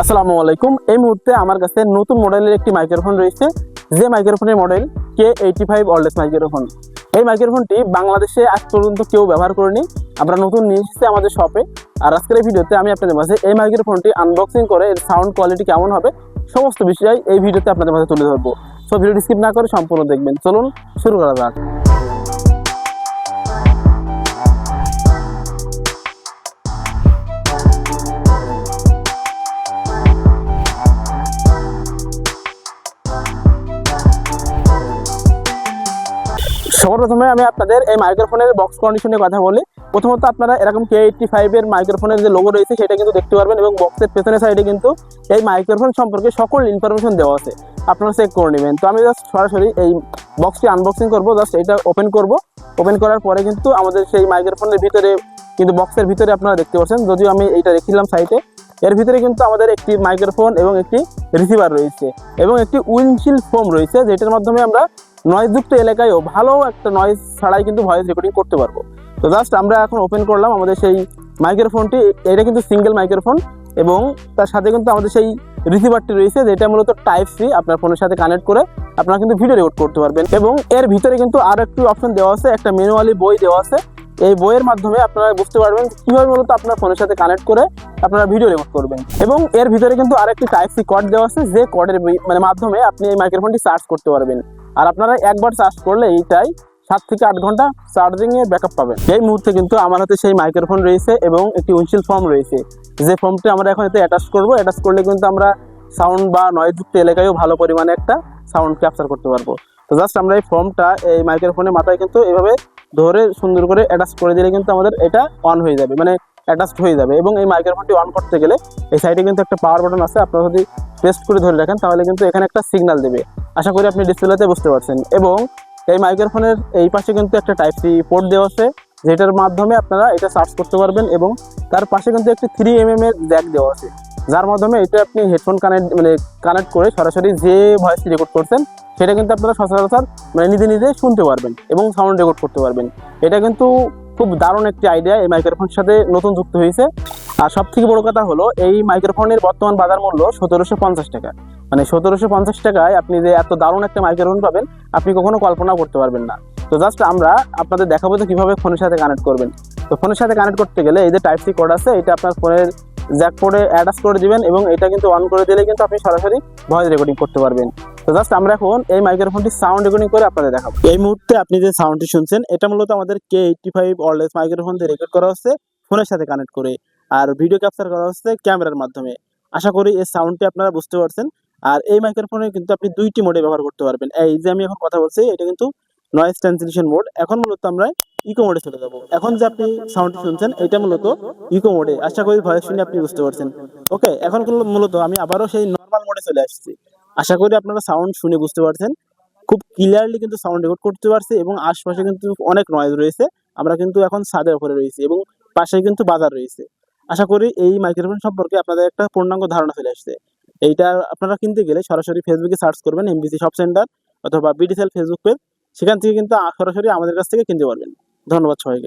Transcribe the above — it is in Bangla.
আসসালামু আলাইকুম। এই মুহূর্তে আমার কাছে নতুন মডেলের একটি মাইক্রোফোন রয়েছে। যে মাইক্রোফোনের মডেল কে এইটি ফাইভ অল্ডেস মাইক্রোফোন। এই মাইক্রোফোনটি বাংলাদেশে আজ পর্যন্ত কেউ ব্যবহার করেনি। আমরা নতুন নিয়ে এসেছি আমাদের শপে। আর আজকের এই ভিডিওতে আমি আপনাদের মাঝে এই মাইক্রোফোনটি আনবক্সিং করে এর সাউন্ড কোয়ালিটি কেমন হবে সমস্ত বিষয় এই ভিডিওতে আপনাদের মাঝে তুলে ধরবো। সো ভিডিওটি স্কিপ না করে সম্পূর্ণ দেখবেন। চলুন শুরু করা যাক। সবার প্রথমে আমি আপনাদের এই মাইক্রোফোনের বক্স কন্ডিশনের কথা বলি। প্রথমত আপনারা এরকম কে এইটটি ফাইভের মাইক্রোফোনের যে লোগো রয়েছে, সেটা কিন্তু দেখতে পারবেন এবং বক্সের পেছনের সাইডে কিন্তু এই মাইক্রোফোন সম্পর্কে সকল ইনফরমেশন দেওয়া আছে। আপনারা চেক করে নেবেন। তো আমি জাস্ট সরাসরি এই বক্সটি আনবক্সিং করব। জাস্ট এটা ওপেন করব। ওপেন করার পরে কিন্তু আমাদের সেই মাইক্রোফোনের ভিতরে কিন্তু বক্সের ভিতরে আপনারা দেখতে পাচ্ছেন। যদিও আমি এইটা রেখেছিলাম সাইটে এর ভিতরে কিন্তু আমাদের একটি মাইক্রোফোন এবং একটি রিসিভার রয়েছে এবং একটি উইন্ডশিল ফোম রয়েছে, যেটার মাধ্যমে আমরা নয়েজযুক্ত এলাকায়ও ভালো একটা নয়েজ ছাড়াই কিন্তু ভয়েস রেকর্ডিং করতে পারব। তো জাস্ট আমরা এখন ওপেন করলাম আমাদের সেই মাইক্রোফোনটি এটা কিন্তু সিঙ্গেল মাইক্রোফোন এবং তার সাথে কিন্তু আমাদের সেই রিসিভারটি রয়েছে যেটা মূলত টাইপ সি আপনার ফোনের সাথে কানেক্ট করে আপনারা কিন্তু ভিডিও রেকর্ড করতে পারবেন। এবং এর ভিতরে কিন্তু আরও একটি অপশন দেওয়া আছে, একটা ম্যানুয়ালি বই দেওয়া আছে। এই বইয়ের মাধ্যমে আপনারা বুঝতে পারবেন কীভাবে মূলত আপনার ফোনের সাথে কানেক্ট করে আপনারা ভিডিও রেকর্ড করবেন। এবং এর ভিতরে কিন্তু আরেকটি টাইপ সি কোড দেওয়া আছে, যে কোডের মানে মাধ্যমে আপনি এই মাইক্রোফোনটি চার্জ করতে পারবেন। আর আপনারা একবার চার্জ করলে এইটাই সাত থেকে আট ঘণ্টা চার্জিংয়ে এর ব্যাকআপ পাবেন। এই মুহূর্তে কিন্তু আমার হাতে সেই মাইক্রোফোন রয়েছে এবং একটি উইন্ডশিল্ড ফর্ম রয়েছে। যে ফর্মটি আমরা এখন এতে অ্যাটাচ করব অ্যাটাচ করলে কিন্তু আমরা সাউন্ড বা নয়যুক্ত এলাকায়ও ভালো পরিমাণে একটা সাউন্ড ক্যাপচার করতে পারব। তো জাস্ট আমরা এই ফর্মটা এই মাইক্রোফোনের মাথায় কিন্তু এভাবে ধরে সুন্দর করে অ্যাটাচ করে দিলে কিন্তু আমাদের এটা অন হয়ে যাবে মানে অ্যাটাচড হয়ে যাবে এবং এই মাইক্রোফোনটি অন করতে গেলে এই সাইডে কিন্তু একটা পাওয়ার বাটন আছে, আপনারা যদি প্রেস করে ধরে রাখেন তাহলে কিন্তু এখানে একটা সিগন্যাল দেবে। আশা করি আপনি ডিসপ্লেতে বুঝতে পারছেন। এবং এই মাইক্রোফোনের এই পাশে কিন্তু একটা টাইপ সি পোর্ট দেওয়া আছে, যেটার মাধ্যমে আপনারা এটা সার্চ করতে পারবেন এবং তার পাশে কিন্তু একটি থ্রি এম এম এর জ্যাক দেওয়া আছে। যার মাধ্যমে এটা আপনি হেডফোন কানেক্ট মানে কানেক্ট করে সরাসরি যে ভয়েসটি রেকর্ড করছেন, সেটা কিন্তু আপনারা সচরাচর মানে নিজে নিজে শুনতে পারবেন এবং সাউন্ড রেকর্ড করতে পারবেন। এটা কিন্তু খুব দারুণ একটি আইডিয়া এই মাইক্রোফোনের সাথে নতুন যুক্ত হয়েছে। আর সব থেকে বড় কথা হলো, এই মাইক্রোফোনের বর্তমান বাজার মূল্য সতেরোশো পঞ্চাশ টাকা। মানে সতেরোশো পঞ্চাশ টাকায় আপনি যে এত দারুণ একটা মাইক্রোফোন পাবেন, আপনি কখনো কল্পনা করতে পারবেন না। তো জাস্ট আমরা আপনাদের দেখাবো যে কীভাবে ফোনের সাথে কানেক্ট করবেন। তো ফোনের সাথে কানেক্ট করতে গেলে এই যে টাইপ সি কোড আছে, এটা আপনার ফোনের জ্যাক অ্যাটাচ করে দিবেন এবং এটা কিন্তু অন করে দিলে কিন্তু আপনি সরাসরি ভয়েস রেকর্ডিং করতে পারবেন। তো জাস্ট আমরা এখন এই মাইক্রোফোনটি সাউন্ড রেকর্ডিং করে আপনাদের দেখাবো। এই মুহূর্তে আপনি যে সাউন্ডটি শুনছেন, এটা মূলত আমাদের কে এইটটি ফাইভ অরলেস মাইক্রোফোন দিয়ে রেকর্ড করা হচ্ছে ফোনের সাথে কানেক্ট করে। আর ভিডিও ক্যাপচার করা হচ্ছে ক্যামেরার মাধ্যমে। আশা করি এই সাউন্ডটি আপনারা বুঝতে পারছেন। আর এই মাইক্রোফোনে কিন্তু আপনি দুইটি মোডে ব্যবহার করতে পারবেন। এই যে আমি এখন কথা বলছি, এটা কিন্তু নয়েজ ট্রান্সলেশন মোড এখন মূলত আমরা ইকো মোডে চলে যাব। এখন যে আপনি সাউন্ডটি শুনছেন, এটা মূলত ইকো মোডে আশা করি ভয়েস শুনে আপনি বুঝতে পারছেন। ওকে, এখন মূলত আমি আবারও সেই নর্মাল মোডে চলে আসছি। আশা করি আপনারা সাউন্ড শুনে বুঝতে পারছেন। খুব ক্লিয়ারলি কিন্তু সাউন্ড রেকর্ড করতে পারছি এবং আশপাশে কিন্তু অনেক নয়েজ রয়েছে। আমরা কিন্তু এখন ছাদের উপরে রয়েছি এবং পাশে কিন্তু বাজার রয়েছে। আশা করি এই মাইক্রোফোন সম্পর্কে আপনাদের একটা পূর্ণাঙ্গ ধারণা চলে আসছে। এইটা আপনারা কিনতে গেলে সরাসরি ফেসবুকে সার্চ করবেন এমবিসি শপ সেন্টার অথবা বিডিসেল ফেসবুক পেজ সেখান থেকে কিন্তু সরাসরি আমাদের কাছ থেকে কিনতে পারবেন। ধন্যবাদ সবাইকে।